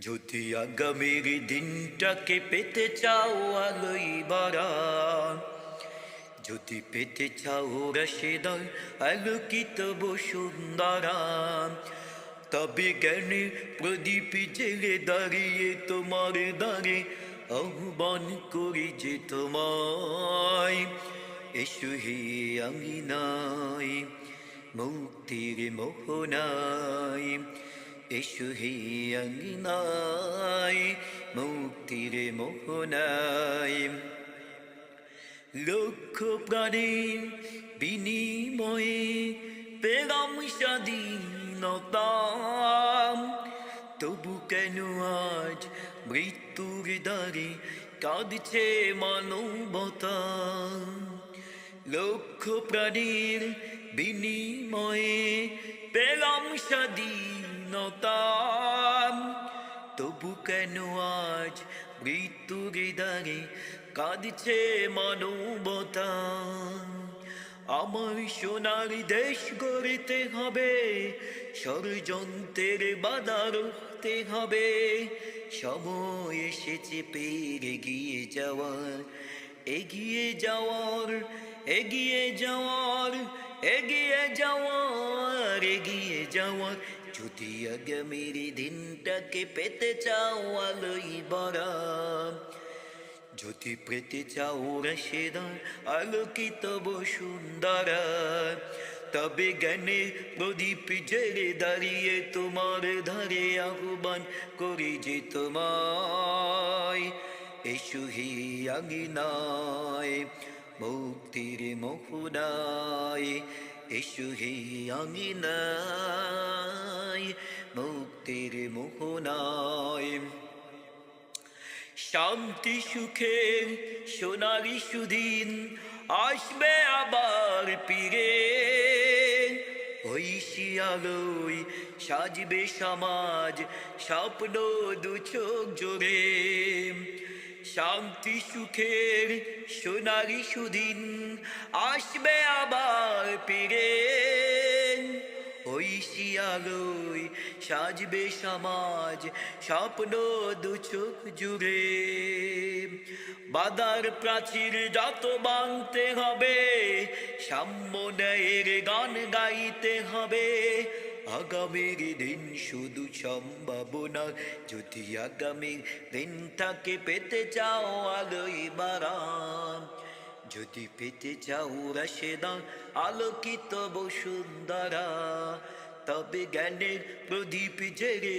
যদি আগামীর দিনটাকে পেতে চাও আলোই বাড়া যদি পেতে চাও রসেদার আলোকিত বসুন্ধরা, তবে জ্ঞানে প্রদীপ জেলে দাঁড়িয়ে তোমার দাঁড়ে আহ্বান করি যে তোমায়, এসো হে আঙিনায়, মুক্তির মোহনায়। এসো হে মুক্তির মোহনায়। লক্ষ প্রাণীর বিনিময়ে পেলাম স্বাধীনতা তবু কেন আজ মৃত্যুর দ্বারে কাঁদছে মানবতা? লক্ষ প্রাণীর বিনিময়ে পেলাম স্বাধীনতা তবু কেন আজ মৃত্যুর দ্বারে কাঁদছে মানবতা আমার সোনার দেশ গড়তে হবে, ষড়যন্ত্রের বাধা রুখতে হবে। সময় এসেছে পেরে গিয়ে যাওয়ার, এগিয়ে যাওয়ার এগিয়ে যাওয়ার এগিয়ে যাওয়ার এগিয়ে যাওয়ার। যদি আগামীর দিনটাকে পেতে চাও আলোই বরা যদি পেতে চাও রসেদা আলোকিত বসুন্ধরা। তবে জ্ঞানে প্রদীপ জেলে দাঁড়িয়ে তোমার ধারে আহ্বান করি যে তোমায়। এসু হি আঙিনায়, মুক্তির মোহনায় এসু হি আঙিনায়। মুক্তির মোহনায় শান্তি, সুখে সোনারি সুদিন আসবে আবার পিরে ওই শিয়ালই সাজবে সমাজ, স্বপ্ন দু চোখ জোরে শান্তি, সুখের সোনারি সুদিন আসবে আবার পিরে ওই শিয়ালই সাজবে সমাজ, স্বপ্ন দু চোখ জুড়ে বাদার প্রাচীর যত বাংতে হবে সাম্যের গান গাইতে হবে। আগামীর দিন শুধু সম্ভাবনা, যদি আগামীর দিনটাকে পেতে চাও আলোই বারাম। যদি পেতে চাও রসেদা আলোকিত বসুন্ধরা তবে জ্ঞানের প্রদীপ জেরে